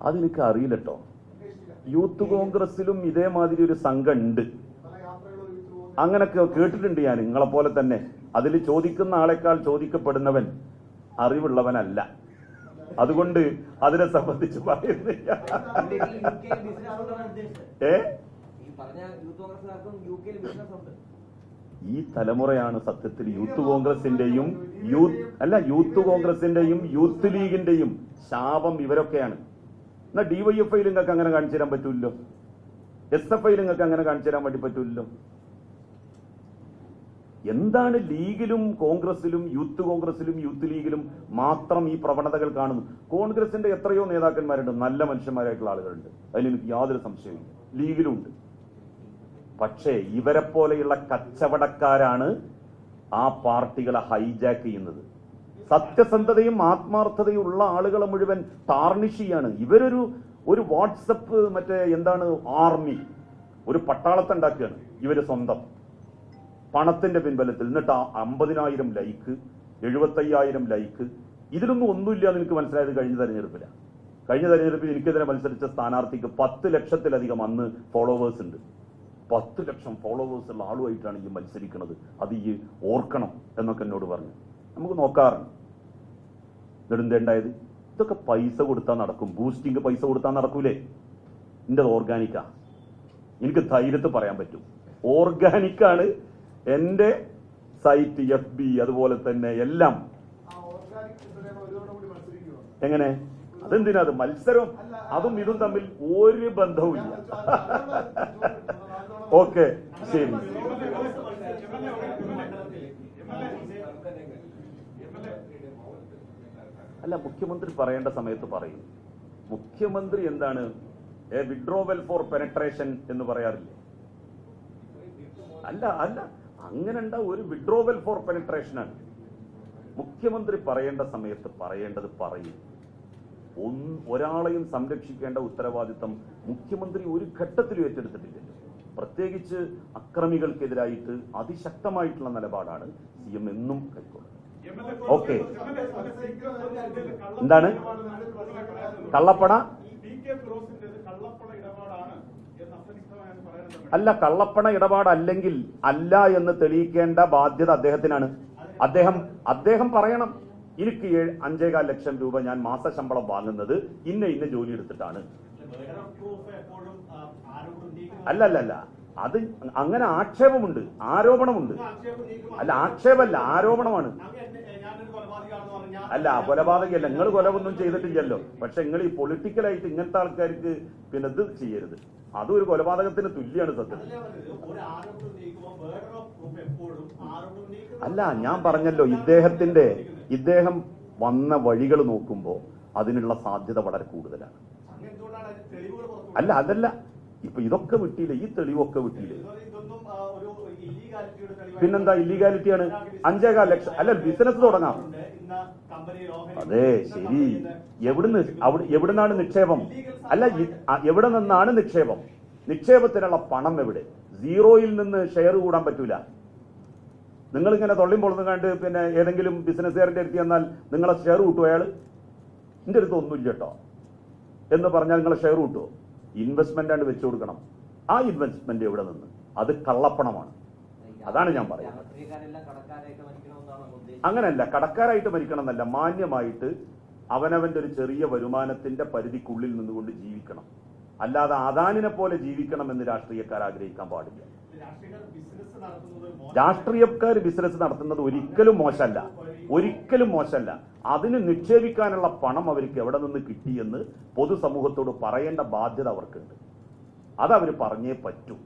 അതെനിക്ക് എനിക്ക് അറിയില്ലട്ടോ യൂത്ത് കോൺഗ്രസിലും ഇതേമാതിരി ഒരു സംഘം ഉണ്ട് അങ്ങനൊക്കെ കേട്ടിട്ടുണ്ട് ഞാൻ നിങ്ങളെ പോലെ തന്നെ. അതിൽ ചോദിക്കുന്ന ആളെക്കാൾ ചോദിക്കപ്പെടുന്നവൻ അറിവുള്ളവനല്ല. അതുകൊണ്ട് അതിനെ സംബന്ധിച്ച് പറയുന്നില്ല. ഏ? ഈ തലമുറയാണ് സത്യത്തിൽ യൂത്ത് കോൺഗ്രസിന്റെയും യൂത്ത് അല്ല യൂത്ത് കോൺഗ്രസിന്റെയും യൂത്ത് ലീഗിന്റെയും ശാപം ഇവരൊക്കെയാണ്. എന്നാ ഡിവൈഎഫ്ഐയിൽ നിങ്ങൾക്ക് അങ്ങനെ കാണിച്ചു തരാൻ പറ്റൂല്ലോ? എസ് എഫ് ഐയിൽ നിങ്ങൾക്ക് അങ്ങനെ കാണിച്ചു തരാൻ വേണ്ടി പറ്റൂല്ലോ? എന്താണ് ലീഗിലും കോൺഗ്രസിലും യൂത്ത് കോൺഗ്രസിലും യൂത്ത് ലീഗിലും മാത്രം ഈ പ്രവണതകൾ കാണുന്നു കോൺഗ്രസിന്റെ എത്രയോ നേതാക്കന്മാരുണ്ട് നല്ല മനുഷ്യന്മാരായിട്ടുള്ള ആളുകളുണ്ട്. അതിൽ എനിക്ക് യാതൊരു സംശയവും ലീഗിലും ഉണ്ട് പക്ഷേ ഇവരെ പോലെയുള്ള കച്ചവടക്കാരാണ് ആ പാർട്ടികളെ ഹൈജാക്ക് ചെയ്യുന്നത്. സത്യസന്ധതയും ആത്മാർത്ഥതയും ഉള്ള ആളുകളെ മുഴുവൻ ടാർണിഷ് ചെയ്യാണ്. ഇവരൊരു ഒരു വാട്സപ്പ് മറ്റേ എന്താണ് ആർമി ഒരു പട്ടാളത്തെ ഉണ്ടാക്കുകയാണ്. ഇവർ സ്വന്തം. പണത്തിന്റെ പിൻബലത്തിൽ. എന്നിട്ട് അമ്പതിനായിരം ലൈക്ക് എഴുപത്തയ്യായിരം ലൈക്ക് ഇതിലൊന്നും ഒന്നുമില്ല എന്ന് എനിക്ക് മനസ്സിലായത് കഴിഞ്ഞ തെരഞ്ഞെടുപ്പില്ല കഴിഞ്ഞ തെരഞ്ഞെടുപ്പിൽ എനിക്കെതിരെ മത്സരിച്ച സ്ഥാനാർത്ഥിക്ക് പത്ത് ലക്ഷത്തിലധികം അന്ന് ഫോളോവേഴ്സ് ഉണ്ട്. പത്ത് ലക്ഷം ഫോളോവേഴ്സ് ഉള്ള ആളുമായിട്ടാണ് ഈ മത്സരിക്കുന്നത്. അത് ഈ ഓർക്കണം എന്നൊക്കെ എന്നോട് പറഞ്ഞു. നമുക്ക് നോക്കാറുണ്ട്. എന്നിട്ട് ഉണ്ടായത്? ഇതൊക്കെ പൈസ കൊടുത്താൽ നടക്കും. ബൂസ്റ്റിംഗ് പൈസ കൊടുത്താൽ നടക്കൂലേ? എന്റെ ഓർഗാനിക്കാ എനിക്ക് ധൈര്യത്തിൽ പറയാൻ പറ്റും. ഓർഗാനിക്കാണ് എന്റെ സൈറ്റ് എഫ് ബി അതുപോലെ തന്നെ എല്ലാം. എങ്ങനെ? അതെന്തിനാ? അത് മത്സരം അതും ഇതും തമ്മിൽ ഒരു ബന്ധവുമില്ല. ഓക്കെ ശരി. അല്ല മുഖ്യമന്ത്രി പറയേണ്ട സമയത്ത് പറയും. മുഖ്യമന്ത്രി എന്താണ്? എ വിഡ്രോവൽ ഫോർ പെനട്രേഷൻ എന്ന് പറയാറില്ലേ? അല്ല അല്ല അങ്ങനെ ഉണ്ടാവും ഒരു വിഡ്രോവൽ ഫോർ പെനട്രേഷൻ ആണ്. മുഖ്യമന്ത്രി പറയേണ്ട സമയത്ത് പറയേണ്ടത് പറയും. ഒരാളെയും സംരക്ഷിക്കേണ്ട ഉത്തരവാദിത്തം മുഖ്യമന്ത്രി ഒരു ഘട്ടത്തിലും ഏറ്റെടുത്തിട്ടില്ലല്ലോ പ്രത്യേകിച്ച് അക്രമികൾക്കെതിരായിട്ട് അതിശക്തമായിട്ടുള്ള നിലപാടാണ് സി എം എന്നും കൈക്കൊള്ളുന്നത് ഓക്കെ. എന്താണ്? കള്ളപ്പണ? അല്ല കള്ളപ്പണ ഇടപാടല്ലെങ്കിൽ അല്ല എന്ന് തെളിയിക്കേണ്ട ബാധ്യത അദ്ദേഹത്തിനാണ്. അദ്ദേഹം അദ്ദേഹം പറയണം. എനിക്ക് അഞ്ചേകാൽ ലക്ഷം രൂപ ഞാൻ മാസശമ്പളം വാങ്ങുന്നത് ഇന്ന ഇന്ന ജോലി എടുത്തിട്ടാണ്. അല്ല അല്ല അത് അങ്ങനെ ആക്ഷേപമുണ്ട് ആരോപണമുണ്ട്. അല്ല ആക്ഷേപമല്ല ആരോപണമാണ്. അല്ല കൊലപാതകയല്ല നിങ്ങൾ കൊലവൊന്നും ചെയ്തിട്ടില്ലല്ലോ. പക്ഷെ നിങ്ങൾ ഈ പൊളിറ്റിക്കലായിട്ട് ഇങ്ങനത്തെ ആൾക്കാർക്ക് പിന്നെ ഇത് ചെയ്യരുത്. അതും ഒരു കൊലപാതകത്തിന് തുല്യാണ് സത്യത്തിൽ അല്ല ഞാൻ പറഞ്ഞല്ലോ ഇദ്ദേഹത്തിന്റെ ഇദ്ദേഹം വന്ന വഴികൾ നോക്കുമ്പോൾ അതിനുള്ള സാധ്യത വളരെ കൂടുതലാണ്. അല്ല അതല്ല. ഇപ്പൊ ഇതൊക്കെ വിട്ടില്ലേ? ഈ തെളിവൊക്കെ വിട്ടില്ലേ? പിന്നെന്താ ഇല്ലീഗാലിറ്റിയാണ് അഞ്ചേകാൽ ലക്ഷം. അല്ല ബിസിനസ് തുടങ്ങാം. അതെ ശരി. എവിടുന്ന് എവിടുന്നാണ് നിക്ഷേപം? അല്ല എവിടെ നിന്നാണ് നിക്ഷേപം? നിക്ഷേപത്തിനുള്ള പണം എവിടെ? സീറോയിൽ നിന്ന് ഷെയർ കൂടാൻ പറ്റൂല. നിങ്ങളിങ്ങനെ തൊള്ളിയും പൊളന്ന് കണ്ട് പിന്നെ ഏതെങ്കിലും ബിസിനസ്സുകാരന്റെ അടുത്ത് ചെന്നാൽ നിങ്ങളെ ഷെയർ കൂട്ടുമോ അയാൾ എന്റെ അടുത്ത് ഒന്നുമില്ല കേട്ടോ. എന്ന് പറഞ്ഞാൽ നിങ്ങൾ ഷെയർ കൂട്ടുമോ ഇൻവെസ്റ്റ്മെന്റ് ആണ് വെച്ചു കൊടുക്കണം. ആ ഇൻവെസ്റ്റ്മെന്റ് എവിടെ നിന്ന്? അത് കള്ളപ്പണമാണ്. അതാണ് ഞാൻ പറയുന്നത്. അങ്ങനല്ല കടക്കാരായിട്ട് മരിക്കണം എന്നല്ല മാന്യമായിട്ട് അവനവന്റെ ഒരു ചെറിയ വരുമാനത്തിന്റെ പരിധിക്കുള്ളിൽ നിന്നുകൊണ്ട് ജീവിക്കണം. അല്ലാതെ അദാനിനെ പോലെ ജീവിക്കണം എന്ന് രാഷ്ട്രീയക്കാർ ആഗ്രഹിക്കാൻ പാടില്ല. രാഷ്ട്രീയക്കാർ ബിസിനസ് നടത്തുന്നത് ഒരിക്കലും മോശമല്ല. ഒരിക്കലും മോശമല്ല. അതിന് നിക്ഷേപിക്കാനുള്ള പണം അവർക്ക് എവിടെ നിന്ന് കിട്ടിയെന്ന് പൊതുസമൂഹത്തോട് പറയേണ്ട ബാധ്യത അവർക്കുണ്ട്. അതവർ പറഞ്ഞേ പറ്റൂ.